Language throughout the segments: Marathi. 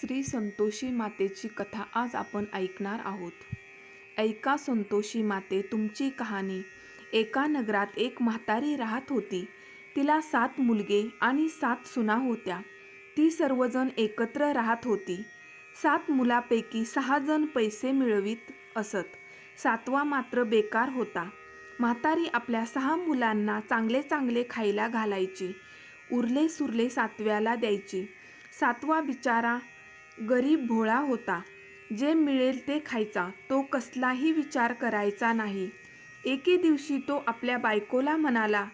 श्री संतोषी मातेची कथा आज आपण ऐकणार आहोत. ऐका संतोषी माते तुमची कहाणी. एका नगरात एक म्हातारी राहत होती. तिला सात मुलगे आणि सात सुना होत्या. ती सर्वजण एकत्र राहत होती. सात मुलापैकी सहा जण पैसे मिळवीत असत. सातवा मात्र बेकार होता. म्हातारी आपल्या सहा मुलांना चांगले चांगले खायला घालायची. उरले सुरले सातव्याला द्यायची. सातवा बिचारा गरीब भोळा होता. जे मिळेल ते खायचा तो कसलाही विचार करायचा नाही. एके दिवशी तो आपल्या बायकोला म्हणाला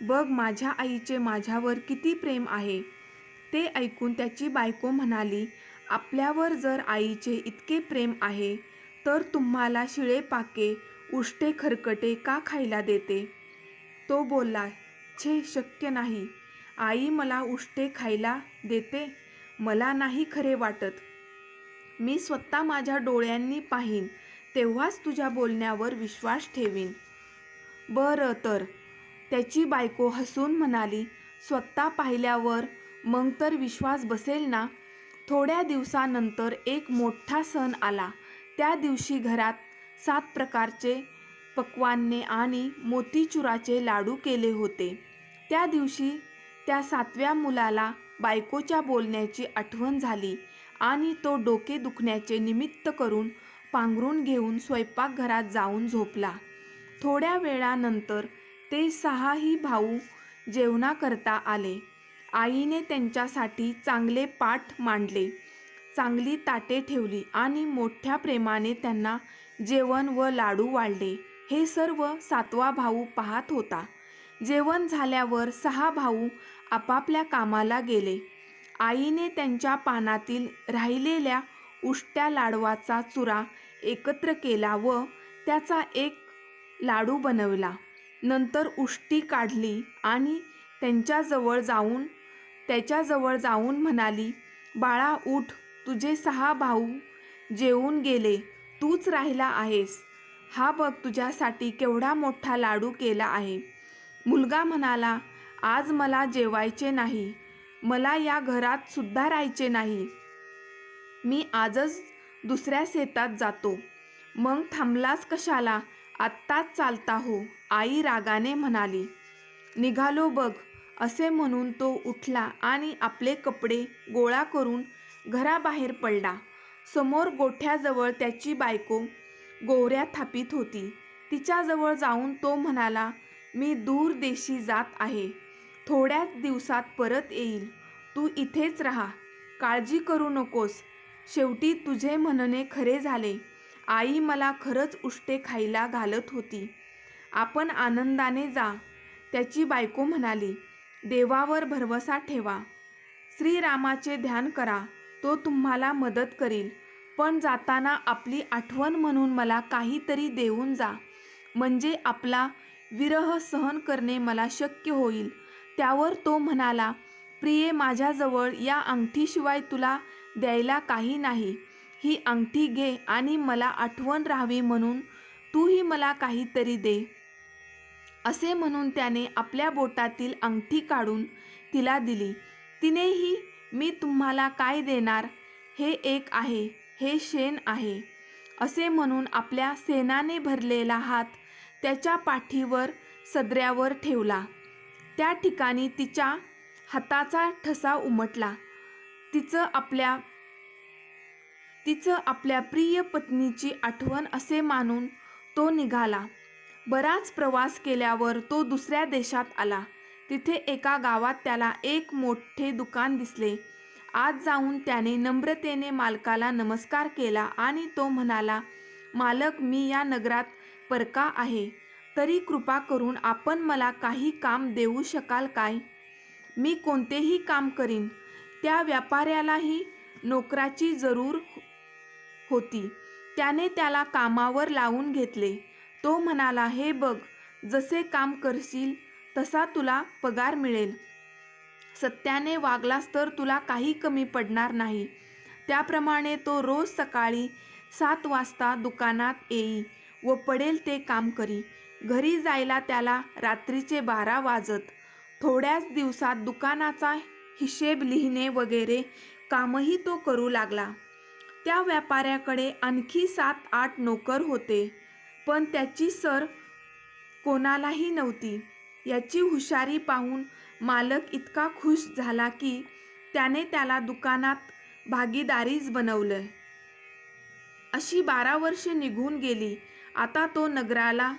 बघ माझ्या आईचे माझ्यावर किती प्रेम आहे. ते ऐकून त्याची बायको म्हणाली आपल्यावर जर आईचे इतके प्रेम आहे तर तुम्हाला शिळे पाके उष्टे खरकटे का खायला देते? तो बोलला छे शक्य नाही. आई मला उष्टे खायला देते मला नाही खरे वाटत. मी स्वतः माझ्या डोळ्यांनी पाहीन तेव्हाच तुझ्या बोलण्यावर विश्वास ठेवीन. बरं तर त्याची बायको हसून म्हणाली स्वतः पाहिल्यावर मग तर विश्वास बसेल ना? थोड्या दिवसानंतर एक मोठा सण आला. त्या दिवशी घरात सात प्रकारचे पक्वान्ने आणि मोतीचुराचे लाडू केले होते. त्या दिवशी त्या सातव्या मुलाला बायकोच्या बोलण्याची आठवण झाली आणि तो डोके दुखण्याचे निमित्त करून पांघरून घेऊन स्वयंपाकघरात जाऊन झोपला. थोड्या वेळानंतर ते सहाही भाऊ जेवणाकरता आले. आईने त्यांच्यासाठी चांगले पाठ मांडले. चांगली ताटे ठेवली आणि मोठ्या प्रेमाने त्यांना जेवण व लाडू वाढले. हे सर्व सातवा भाऊ पाहत होता. जेवण झाल्यावर सहा भाऊ आपापल्या कामाला गेले. आईने त्यांच्या पानातील राहिलेल्या उष्ट्या लाडवाचा चुरा एकत्र केला व त्याचा एक लाडू बनवला. नंतर उष्टी काढली आणि त्यांच्याजवळ जाऊन त्याच्याजवळ जाऊन म्हणाली बाळा उठ तुझे सहा भाऊ जेवून गेले. तूच राहिला आहेस. हा बघ तुझ्यासाठी केवढा मोठा लाडू केला आहे. मुलगा म्हणाला आज मला जेवायचे नाही मला या घरात सुद्धा राहायचे नाही. मी आजच दुसऱ्या शेतात जातो. मग थांबलास कशाला? आत्ताच चालता हो आई रागाने म्हणाली. निघालो बघ असे म्हणून तो उठला आणि आपले कपडे गोळा करून घराबाहेर पडला. समोर गोठ्याजवळ त्याची बायको गोवऱ्या थापीत होती. तिच्याजवळ जाऊन तो म्हणाला मी दूर देशी जात आहे. थोड्याच दिवसात परत येईल. तू इथेच राहा. काळजी करू नकोस. शेवटी तुझे म्हणणे खरे झाले. आई मला खरंच उष्टे खायला घालत होती. आपण आनंदाने जा. त्याची बायको म्हणाली देवावर भरवसा ठेवा. श्रीरामाचे ध्यान करा. तो तुम्हाला मदत करील. पण जाताना आपली आठवण म्हणून मला काहीतरी देऊन जा. म्हणजे आपला विरह सहन करणे मला शक्य होईल. त्यावर तो म्हणाला प्रिये माझ्याजवळ या अंगठीशिवाय तुला द्यायला काही नाही. ही अंगठी घे आणि मला आठवण राहावी म्हणून तूही मला काहीतरी दे. असे म्हणून त्याने आपल्या बोटातील अंगठी काढून तिला दिली. तिनेही मी तुम्हाला काय देणार? हे एक आहे हे शेण आहे. असे म्हणून आपल्या सेनाने भरलेला हात त्याच्या पाठीवर सदऱ्यावर ठेवला. त्या ठिकाणी तिच्या हाताचा ठसा उमटला. तिचं आपल्या तिचं आपल्या प्रिय पत्नीची आठवण असे मानून तो निघाला. बराच प्रवास केल्यावर तो दुसऱ्या देशात आला. तिथे एका गावात त्याला एक मोठे दुकान दिसले. आज जाऊन त्याने नम्रतेने मालकाला नमस्कार केला आणि तो म्हणाला मालक मी या नगरात परका आहे. तरी कृपा करून आपण मला काही काम देऊ शकाल काय? मी कोणतेही काम करीन. त्या व्यापाऱ्यालाही नोकराची जरूर होती. त्याने त्याला कामावर लावून घेतले. तो म्हणाला हे बघ जसे काम करशील तसा तुला पगार मिळेल. सत्याने वागलास तर तुला काही कमी पडणार नाही. त्याप्रमाणे तो रोज सकाळी सात वाजता दुकानात येई व पडेल ते काम करी. घरी जायला त्याला रात्रीचे बारा वाजत. थोड्याच दिवसात दुकानाचा हिशेब लिहिणे वगैरे कामही तो करू लागला. त्या व्यापाऱ्याकडे आणखी सात आठ नोकर होते. पण त्याची सर कोणालाही नव्हती. याची हुशारी पाहून मालक इतका खुश झाला की त्याने त्याला दुकानात भागीदारीच बनवलं अशी बारा वर्षे निघून गेली. आता तो नगराला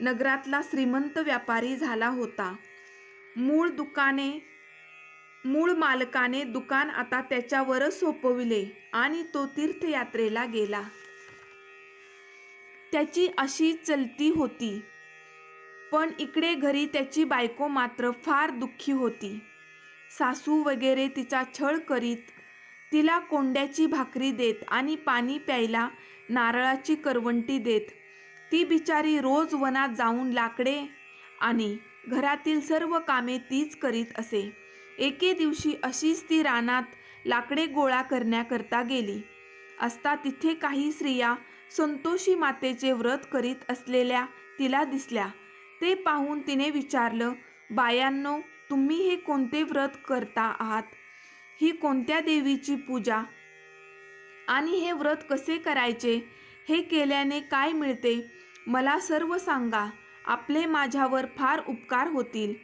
नगरातला श्रीमंत व्यापारी झाला होता. मूळ दुकाने मूळ मालकाने दुकान आता त्याच्यावरच सोपविले आणि तो तीर्थयात्रेला गेला. त्याची अशी चलती होती. पण इकडे घरी त्याची बायको मात्र फार दुःखी होती. सासू वगैरे तिचा छळ करीत तिला कोंड्याची भाकरी देत आणि पाणी प्यायला नारळाची करवंटी देत ती बिचारी रोज वनात जाऊन लाकडे आणि घरातील सर्व कामे तीच करीत असे. एके दिवशी अशीच ती रानात लाकडे गोळा करण्याकरता गेली. असता तिथे काही स्त्रिया संतोषी मातेचे व्रत करीत असलेल्या तिला दिसल्या. ते पाहून तिने विचारलं बायांनो तुम्ही हे कोणते व्रत करता आहात? ही कोणत्या देवीची पूजा? आणि हे व्रत कसे करायचे? हे केल्याने काय मिळते? मला सर्व सांगा आपले माझ्यावर फार उपकार होतील.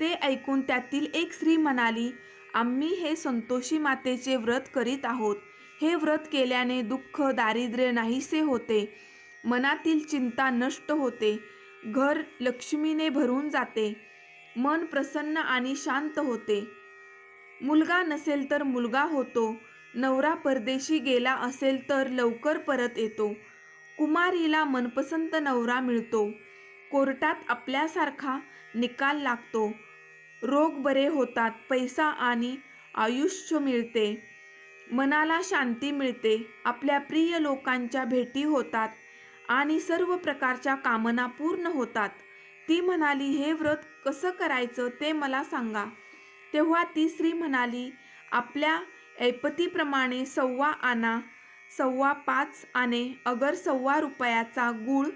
ते ऐकून त्यातील एक स्त्री म्हणाली आम्ही हे संतोषी मातेचे व्रत करीत आहोत. हे व्रत केल्याने दुःख दारिद्र्य नाहीसे होते. मनातील चिंता नष्ट होते. घर लक्ष्मीने भरून जाते. मन प्रसन्न आणि शांत होते. मुलगा नसेल तर मुलगा होतो. नवरा परदेशी गेला असेल तर लवकर परत येतो. कुमारीला मनपसंत नवरा मिळतो. कोर्टात आपल्यासारखा निकाल लागतो. रोग बरे होतात पैसा आणि आयुष्य मिळते. मनाला शांती मिळते. आपल्या प्रिय लोकांच्या भेटी होतात आणि सर्व प्रकारच्या कामना पूर्ण होतात. ती म्हणाली हे व्रत कसं करायचं ते मला सांगा. तेव्हा ती स्त्री म्हणाली आपल्या ऐपतीप्रमाणे सव्वा आणा सव्वा पाच आणे अगर सव्वा रुपयाचा गूळ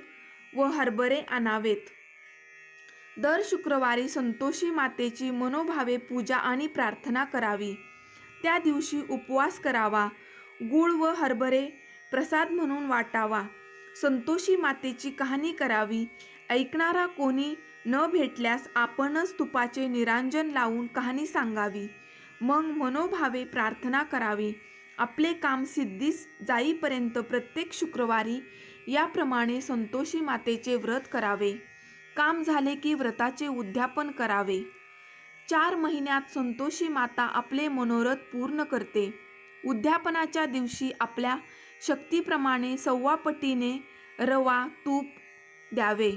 व हरभरे आणावेत. दर शुक्रवारी संतोषी मातेची मनोभावे पूजा आणि प्रार्थना करावी. त्या दिवशी उपवास करावा. गूळ व हरभरे प्रसाद म्हणून वाटावा. संतोषी मातेची कहाणी करावी. ऐकणारा कोणी न भेटल्यास आपणच तुपाचे निरांजन लावून कहाणी सांगावी. मग मनोभावे प्रार्थना करावी. आपले काम सिद्धीस जाईपर्यंत प्रत्येक शुक्रवारी याप्रमाणे संतोषी मातेचे व्रत करावे. काम झाले की व्रताचे उद्यापन करावे. चार महिन्यात संतोषी माता आपले मनोरथ पूर्ण करते. उद्यापनाच्या दिवशी आपल्या शक्तीप्रमाणे सव्वापटीने रवा तूप द्यावे.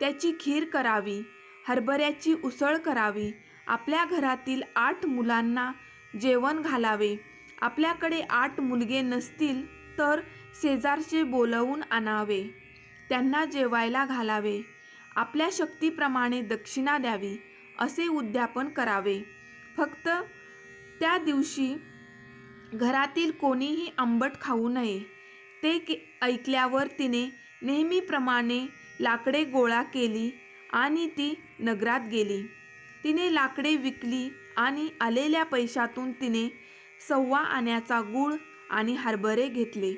त्याची खीर करावी. हरभऱ्याची उसळ करावी. आपल्या घरातील आठ मुलांना जेवण घालावे. आपल्याकडे आठ मुलगे नसतील तर शेजारचे बोलवून आणावे. त्यांना जेवायला घालावे. आपल्या शक्तीप्रमाणे दक्षिणा द्यावी असे उद्यापन करावे. फक्त त्या दिवशी घरातील कोणीही आंबट खाऊ नये. ते के ऐकल्यावर तिने नेहमीप्रमाणे लाकडे गोळा केली आणि ती नगरात गेली. तिने लाकडे विकली आणि आलेल्या पैशातून तिने सव्वा आण्याचा गूळ आणि हरभरे घेतले.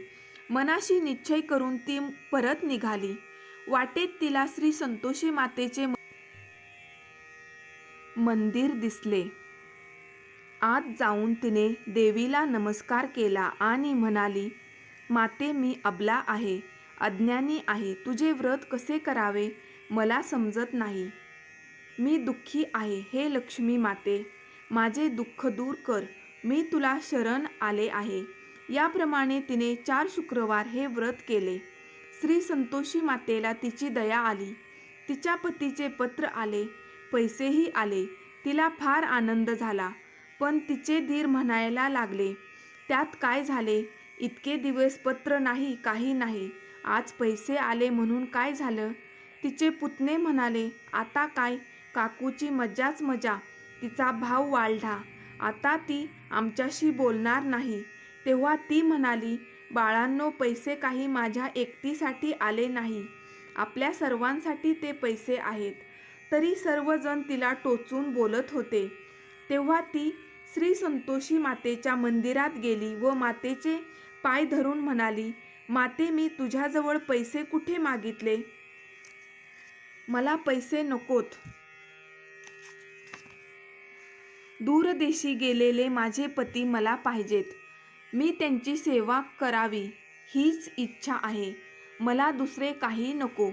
मनाशी निश्चय करून ती परत निघाली. वाटेत तिला श्री संतोषी मातेचे मंदिर दिसले. आत जाऊन तिने देवीला नमस्कार केला आणि म्हणाली माते मी अबला आहे. अज्ञानी आहे. तुझे व्रत कसे करावे? मला समजत नाही. मी दुःखी आहे. हे लक्ष्मी माते माझे दुःख दूर कर. मी तुला शरण आले आहे. याप्रमाणे तिने चार शुक्रवार हे व्रत केले. श्री संतोषी मातेला तिची दया आली. तिच्या पतीचे पत्र आले. पैसेही आले. तिला फार आनंद झाला. पण तिचे धीर म्हणायला लागले त्यात काय झाले? इतके दिवस पत्र नाही काही नाही. आज पैसे आले म्हणून काय झालं? तिचे पुतणे म्हणाले आता काय? काकूची मजाच मजा. तिचा भाव वाढला. आता ती आमच्याशी बोलणार नाही. तेव्हा ती म्हणाली बाळांनो पैसे काही माझ्या एकटीसाठी आले नाही. आपल्या सर्वांसाठी ते पैसे आहेत. तरी सर्वजण तिला टोचून बोलत होते. तेव्हा ती श्री संतोषी मातेच्या मंदिरात गेली व मातेचे पाय धरून म्हणाली माते मी तुझ्याजवळ पैसे कुठे मागितले? मला पैसे नकोत. दूरदेशी गेलेले माझे पती मला पाहिजेत. मी त्यांची सेवा करावी हीच इच्छा आहे. मला दुसरे काही नको.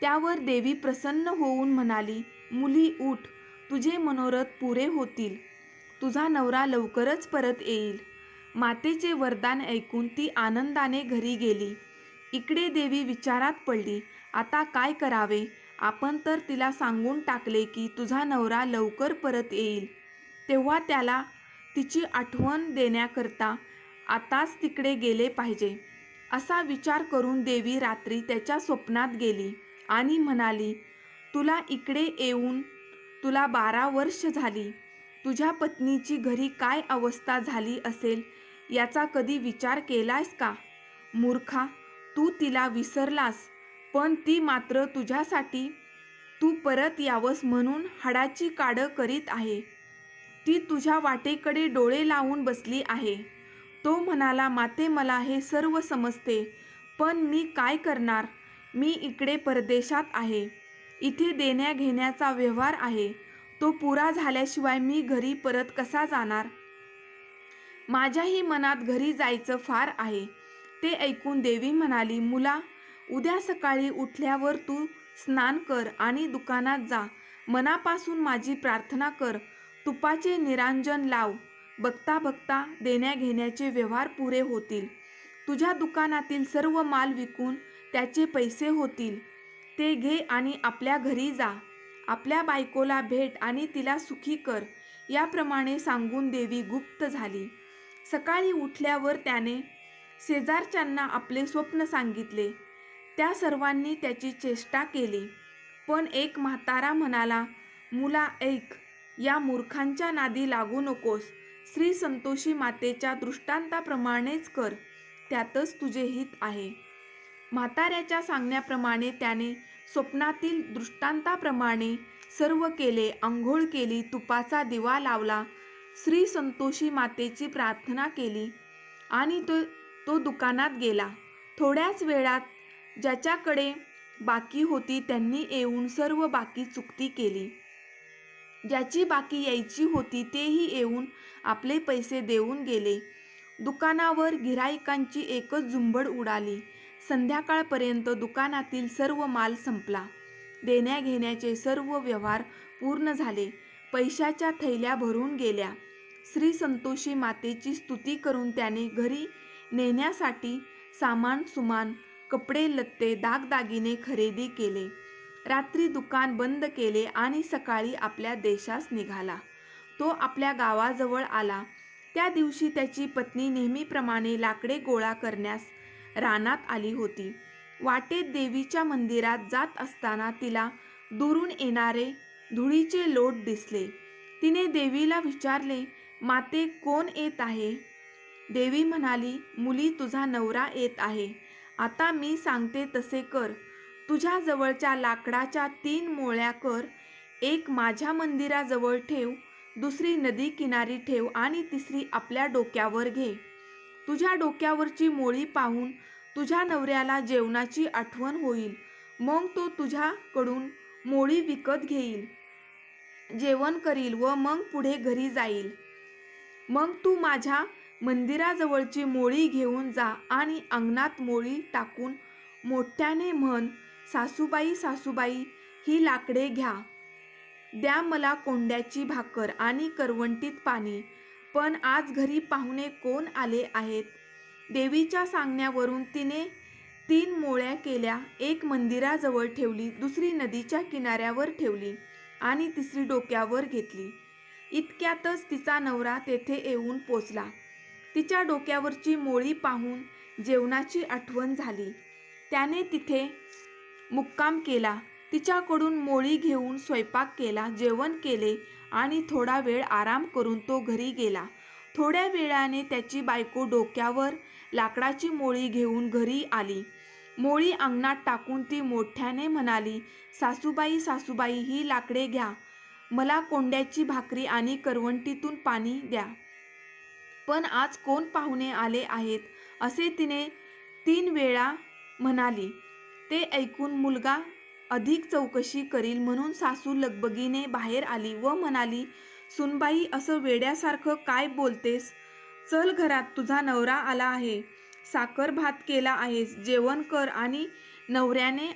त्यावर देवी प्रसन्न होऊन म्हणाली मुली उठ. तुझे मनोरथ पुरे होतील. तुझा नवरा लवकरच परत येईल. मातेचे वरदान ऐकून ती आनंदाने घरी गेली. इकडे देवी विचारात पडली आता काय करावे? आपण तर तिला सांगून टाकले की तुझा नवरा लवकर परत येईल. तेव्हा त्याला तिची आठवण देण्याकरता आताच तिकडे गेले पाहिजे. असा विचार करून देवी रात्री त्याच्या स्वप्नात गेली आणि म्हणाली तुला इकडे येऊन तुला बारा वर्ष झाली. तुझ्या पत्नीची घरी काय अवस्था झाली असेल याचा कधी विचार केलास का? मूर्खा तू तिला विसरलास पण ती मात्र तुझ्यासाठी तू परत यावंस म्हणून हाडाची काडं करीत आहे. ती तुझ्या वाटेकडे डोळे लावून बसली आहे. तो म्हणाला माते मला हे सर्व समजते पण मी काय करणार? मी इकडे परदेशात आहे. इथे देण्या घेण्याचा व्यवहार आहे. तो पुरा झाल्याशिवाय मी घरी परत कसा जाणार? माझ्याही मनात घरी जायचं फार आहे. ते ऐकून देवी म्हणाली मुला उद्या सकाळी उठल्यावर तू स्नान कर आणि दुकानात जा. मनापासून माझी प्रार्थना कर. तुपाचे निरांजन लाव. बघता बघता देण्या घेण्याचे व्यवहार पुरे होतील. तुझ्या दुकानातील सर्व माल विकून त्याचे पैसे होतील. ते घे आणि आपल्या घरी जा. आपल्या बायकोला भेट आणि तिला सुखी कर याप्रमाणे सांगून देवी गुप्त झाली. सकाळी उठल्यावर त्याने शेजारच्यांना आपले स्वप्न सांगितले. त्या सर्वांनी त्याची चेष्टा केली. पण एक म्हातारा म्हणाला मुला ऐक या मूर्खांच्या नादी लागू नकोस. श्री संतोषी मातेच्या दृष्टांताप्रमाणेच कर. त्यातच तुझे हित आहे. म्हाताऱ्याच्या सांगण्याप्रमाणे त्याने स्वप्नातील दृष्टांताप्रमाणे सर्व केले आंघोळ केली तुपाचा दिवा लावला. श्री संतोषी मातेची प्रार्थना केली आणि तो तो दुकानात गेला. थोड्याच वेळात ज्याच्याकडे बाकी होती त्यांनी येऊन सर्व बाकी चुकती केली. ज्याची बाकी यायची होती तेही येऊन आपले पैसे देऊन गेले. दुकानावर गिराईकांची एकच झुंबड उडाली. संध्याकाळपर्यंत दुकानातील सर्व माल संपला. देण्याघेण्याचे सर्व व्यवहार पूर्ण झाले. पैशाच्या थैल्या भरून गेल्या. श्री संतोषी मातेची स्तुती करून त्याने घरी नेण्यासाठी सामान सुमान कपडे लत्ते दागदागिने खरेदी केले. रात्री दुकान बंद केले आणि सकाळी आपल्या देशास निघाला. तो आपल्या गावाजवळ आला. त्या दिवशी त्याची पत्नी नेहमीप्रमाणे लाकडे गोळा करण्यास रानात आली होती. वाटेत देवीच्या मंदिरात जात असताना तिला दुरून येणारे धुळीचे लोट दिसले. तिने देवीला विचारले माते कोण येत आहे? देवी म्हणाली मुली तुझा नवरा येत आहे. आता मी सांगते तसे कर. तुझ्या जवळच्या लाकडाच्या तीन मोळ्या कर एक माझ्या मंदिराजवळ ठेव दुसरी नदी किनारी ठेव आणि तिसरी आपल्या डोक्यावर घे. तुझ्या डोक्यावरची मोळी पाहून तुझ्या नवऱ्याला जेवणाची आठवण होईल. मग तो तुझ्याकडून मोळी विकत घेईल. जेवण करील व मग पुढे घरी जाईल. मग तू माझ्या मंदिराजवळची मोळी घेऊन जा आणि अंगणात मोळी टाकून मोठ्याने म्हण सासूबाई सासूबाई ही लाकडे घ्या. द्या मला कोंड्याची भाकर आणि करवंटीत पाणी पण आज घरी पाहुणे कोण आले आहेत? देवीच्या सांगण्यावरून तिने तीन मोळ्या केल्या एक मंदिराजवळ ठेवली दुसरी नदीच्या किनाऱ्यावर ठेवली आणि तिसरी डोक्यावर घेतली. इतक्यातच तिचा नवरा तेथे येऊन पोचला. तिच्या डोक्यावरची मोळी पाहून जेवणाची आठवण झाली. त्याने तिथे मुक्काम केला. तिच्याकडून मोळी घेऊन स्वयंपाक केला जेवण केले आणि थोडा वेळ आराम करून तो घरी गेला. थोड्या वेळाने त्याची बायको डोक्यावर लाकडाची मोळी घेऊन घरी आली. मोळी अंगणात टाकून ती मोठ्याने म्हणाली सासूबाई सासूबाई ही लाकडे घ्या. मला कोंड्याची भाकरी आणि करवंटीतून पाणी द्या. पण आज कोण पाहुणे आले आहेत? असे तिने तीन वेळा म्हणाली. ते ऐकून मुलगा अधिक चौकशी करील म्हणून सासू लगबगीने बाहेर आली व म्हणाली सुनबाई असं वेड्यासारखं काय बोलतेस? चल घरात तुझा नवरा आला आहे. साखर भात केला आहेस. जेवण कर आणि नवऱ्याने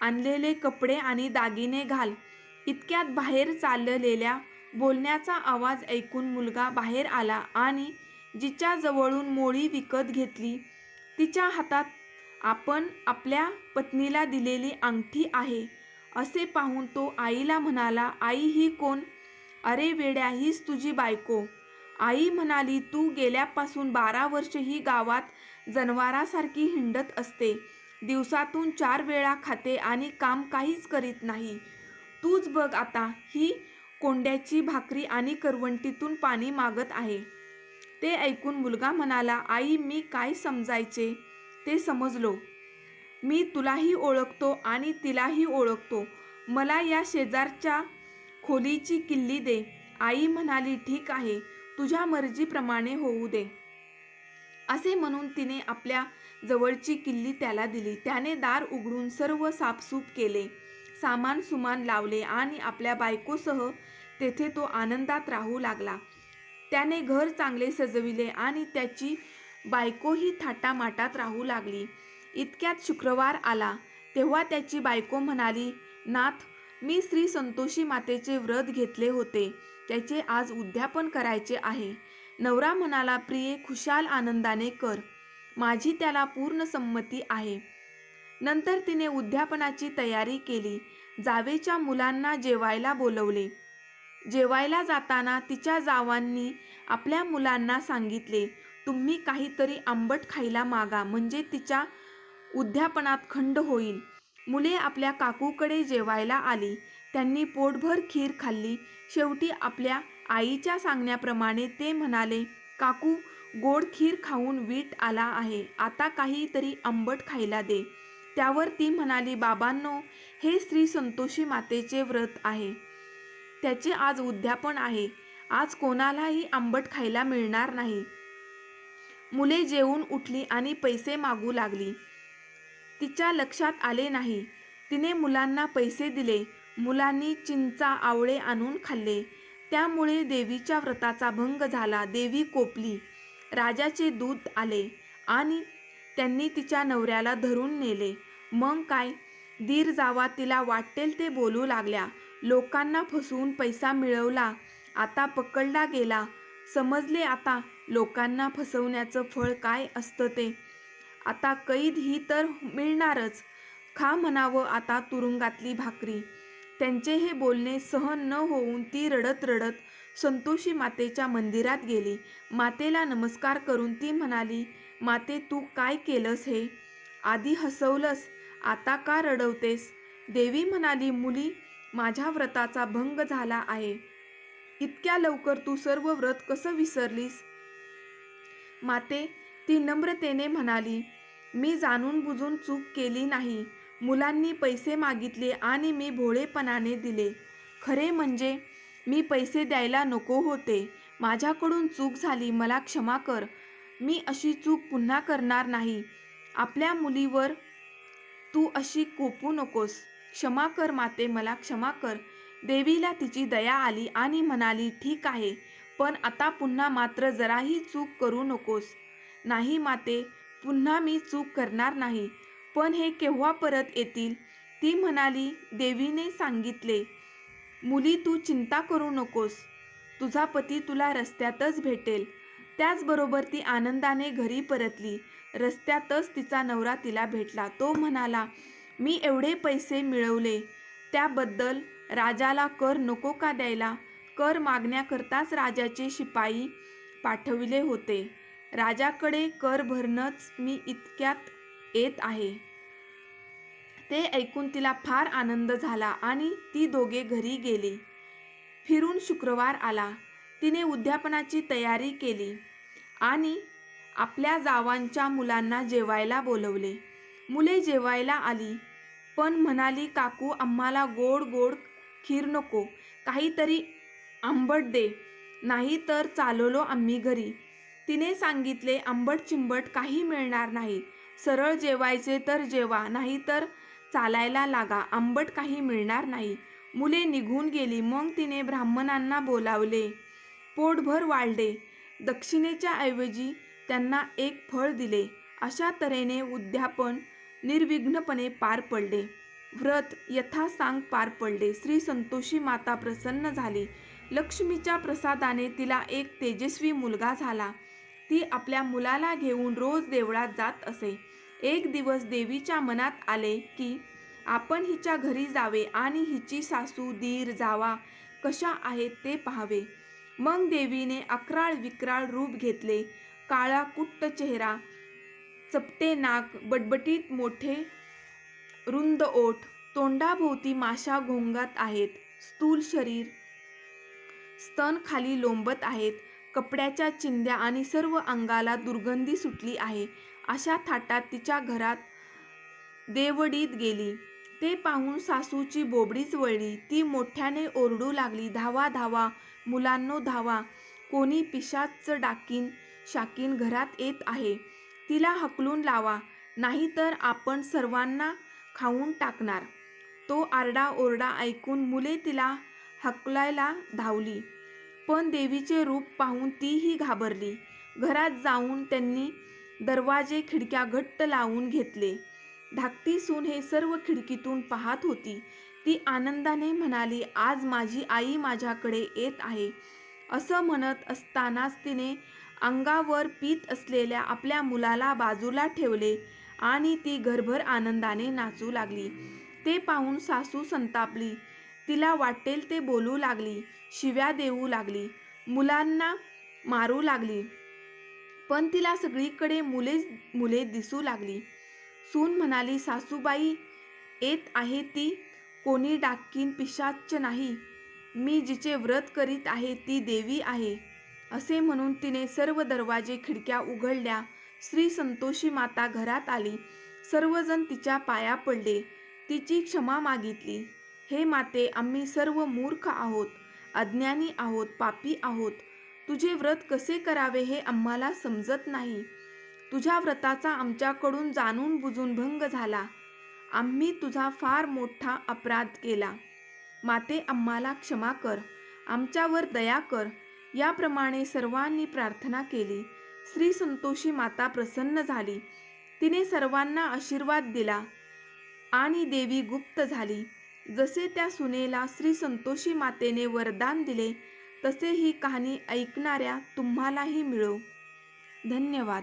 आणलेले कपडे आणि दागिने घाल. इतक्यात बाहेर चाललेल्या बोलण्याचा आवाज ऐकून मुलगा बाहेर आला आणि जिच्या जवळून मोळी विकत घेतली तिच्या हातात आपण आपल्या पत्नीला दिलेली अंगठी आहे असे पाहून तो आईला म्हणाला आई ही कोण? अरे वेड्या हीच तुझी बायको. आई म्हणाली तू गेल्यापासून बारा वर्ष ही गावात जनावरासारखी हिंडत असते. दिवसातून चार वेळा खाते आणि काम काहीच करीत नाही. तूच बघ आता ही कोंड्याची भाकरी आणि करवंटीतून पाणी मागत आहे. ते ऐकून मुलगा म्हणाला आई मी काय समजायचे? ते समजलो. मी तुलाही ओळखतो आणि तिलाही ओळखतो. मला या शेजारच्या खोलीची किल्ली दे. आई म्हणाली ठीक आहे. तुझ्या मर्जीप्रमाणे होऊ दे. असे म्हणून तिने आपल्या जवळची किल्ली त्याला दिली. त्याने दार उघडून सर्व साफसूफ केले. सामान सुमान लावले आणि आपल्या बायकोसह तेथे तो आनंदात राहू लागला. त्याने घर चांगले सजविले आणि त्याची बायकोही थाटामाटात राहू लागली. इतक्यात शुक्रवार आला. तेव्हा त्याची बायको म्हणाली नाथ मी श्री संतोषी मातेचे व्रत घेतले होते. त्याचे आज उद्यापन करायचे आहे. नवरा म्हणाला प्रिये खुशाल आनंदाने कर. माझी त्याला पूर्ण संमती आहे. नंतर तिने उद्यापनाची तयारी केली. जावेच्या मुलांना जेवायला बोलवले. जेवायला जाताना तिच्या जावांनी आपल्या मुलांना सांगितले तुम्ही काहीतरी आंबट खायला मागा म्हणजे तिच्या उद्यापनात खंड होईल मुले आपल्या काकूकडे जेवायला आली. त्यांनी पोटभर खीर खाल्ली. शेवटी आपल्या आईच्या सांगण्याप्रमाणे ते म्हणाले काकू गोड खीर खाऊन वीट आला आहे. आता काहीतरी आंबट खायला दे. त्यावर ती म्हणाली बाबांनो हे श्री संतोषी मातेचे व्रत आहे. त्याचे आज उद्यापन आहे. आज कोणालाही आंबट खायला मिळणार नाही. मुले जेवून उठली आणि पैसे मागू लागली. तिच्या लक्षात आले नाही. तिने मुलांना पैसे दिले. मुलांनी चिंचा आवळे आणून खाल्ले. त्यामुळे देवीच्या व्रताचा भंग झाला. देवी कोपली. राजाचे दूध आले आणि त्यांनी तिच्या नवऱ्याला धरून नेले. मग काय? दीर जावा तिला वाटेल ते बोलू लागल्या. लोकांना फसवून पैसा मिळवला. आता पकडला गेला. समजले आता? लोकांना फसवण्याचं फळ काय असतं ते? आता कैद ही तर मिळणारच. खा म्हणावं आता तुरुंगातली भाकरी. त्यांचे हे बोलणे सहन न होऊन ती रडत रडत संतोषी मातेच्या मंदिरात गेली. मातेला नमस्कार करून ती म्हणाली माते तू काय केलंस हे? आधी हसवलंस आता का रडवतेस देवी म्हणाली मुली माझ्या व्रताचा भंग झाला आहे. इतक्या लवकर तू सर्व व्रत कसं विसरलीस? माते ती नम्रतेने म्हणाली मी जाणून बुजून चूक केली नाही. मुलांनी पैसे मागितले आणि मी भोळेपणाने दिले. खरे म्हणजे मी पैसे द्यायला नको होते. माझ्याकडून चूक झाली मला क्षमा कर. मी अशी चूक पुन्हा करणार नाही. आपल्या मुलीवर तू अशी कोपू नकोस. क्षमा कर माते मला क्षमा कर. देवीला तिची दया आली आणि म्हणाली ठीक आहे. पण आता पुन्हा मात्र जराही चूक करू नकोस. नाही माते पुन्हा मी चूक करणार नाही. पण हे केव्हा परत येतील? ती म्हणाली देवीने सांगितले मुली तू चिंता करू नकोस. तुझा पती तुला रस्त्यातच भेटेल. त्याचबरोबर ती आनंदाने घरी परतली. रस्त्यातच तिचा नवरा तिला भेटला. तो म्हणाला मी एवढे पैसे मिळवले. त्याबद्दल राजाला कर नको का द्यायला? कर मागण्याकरताच राजाचे शिपाई पाठविले होते. राजाकडे कर भरणंच मी इतक्यात येत आहे. ते ऐकून तिला फार आनंद झाला आणि ती दोघे घरी गेली. फिरून शुक्रवार आला. तिने उद्यापनाची तयारी केली आणि आपल्या जावांच्या मुलांना जेवायला बोलवले. मुले जेवायला आली पण म्हणाली काकू आम्हाला गोड गोड खीर नको. काहीतरी आंबट दे. नाही तर चालवलो आम्ही घरी. तिने सांगितले आंबट चिंबट काही मिळणार नाही. सरळ जेवायचे तर जेवा नाही तर चालायला लागा. आंबट काही मिळणार नाही. मुले निघून गेली. मग तिने ब्राह्मणांना बोलावले. पोटभर वाढले दक्षिणेच्या ऐवजी त्यांना एक फळ दिले. अशा तऱ्हेने उद्यापन निर्विघ्नपणे पार पडले. व्रत यथासांग पार पडले. श्री संतोषी माता प्रसन्न झाली. लक्ष्मीच्या प्रसादाने तिला एक तेजस्वी मुलगा झाला. ती आपल्या मुलाला घेऊन रोज देवळात जात असे. एक दिवस देवीच्या मनात आले की आपण हिच्या घरी जावे आणि हिची सासू दीर जावा कशा आहेत ते पाहावे. मग देवीने अकराळ विक्राळ रूप घेतले. काळा कुट्ट चेहरा चपटे नाक बटबटीत मोठे रुंद ओठ तोंडाभोवती माशा घोंगात आहेत स्थूल शरीर स्तन खाली लोंबत आहेत. कपड्याच्या चिंध्या आणि सर्व अंगाला दुर्गंधी सुटली आहे. अशा थाटात तिच्या घरात देवडीत गेली. ते पाहून सासूची बोबडीच वळली. ती मोठ्याने ओरडू लागली धावा धावा मुलांनो धावा. कोणी पिशाच डाकीन शाकीन घरात येत आहे. तिला हकलून लावा. नाहीतर आपण सर्वांना खाऊन टाकणार. तो आरडा ओरडा ऐकून मुले तिला हकलायला धावली. पण देवीचे रूप पाहून तीही घाबरली. घरात जाऊन त्यांनी दरवाजे खिडक्या घट्ट लावून घेतले. धाकटी सून हे सर्व खिडकीतून पाहत होती. ती आनंदाने म्हणाली आज माझी आई माझ्याकडे येत आहे. असं म्हणत असतानाच तिने अंगावर पीत असलेल्या आपल्या मुलाला बाजूला ठेवले आणि ती घरभर आनंदाने नाचू लागली. ते पाहून सासू संतापली. तिला वाटेल ते बोलू लागली शिव्या देऊ लागली मुलांना मारू लागली. पण तिला सगळीकडे मुलेच मुले दिसू लागली. सून म्हणाली सासूबाई येत आहे ती कोणी डाकीन पिशाच नाही. मी जिचे व्रत करीत आहे ती देवी आहे. असे म्हणून तिने सर्व दरवाजे खिडक्या उघडल्या. श्री संतोषी माता घरात आली. सर्वजण तिच्या पाया पडले. तिची क्षमा मागितली. हे माते आम्ही सर्व मूर्ख आहोत अज्ञानी आहोत पापी आहोत. तुझे व्रत कसे करावे हे आम्हाला समजत नाही. तुझ्या व्रताचा आमच्याकडून जाणून बुजून भंग झाला. आम्ही तुझा फार मोठा अपराध केला. माते आम्हाला क्षमा कर आमच्यावर दया कर. याप्रमाणे सर्वांनी प्रार्थना केली. श्री संतोषी माता प्रसन्न झाली. तिने सर्वांना आशीर्वाद दिला आणि देवी गुप्त झाली. जसे त्या सुनेला श्री संतोषी मातेने वरदान दिले तसे ही कहाणी ऐकणाऱ्या तुम्हालाही मिळो. धन्यवाद.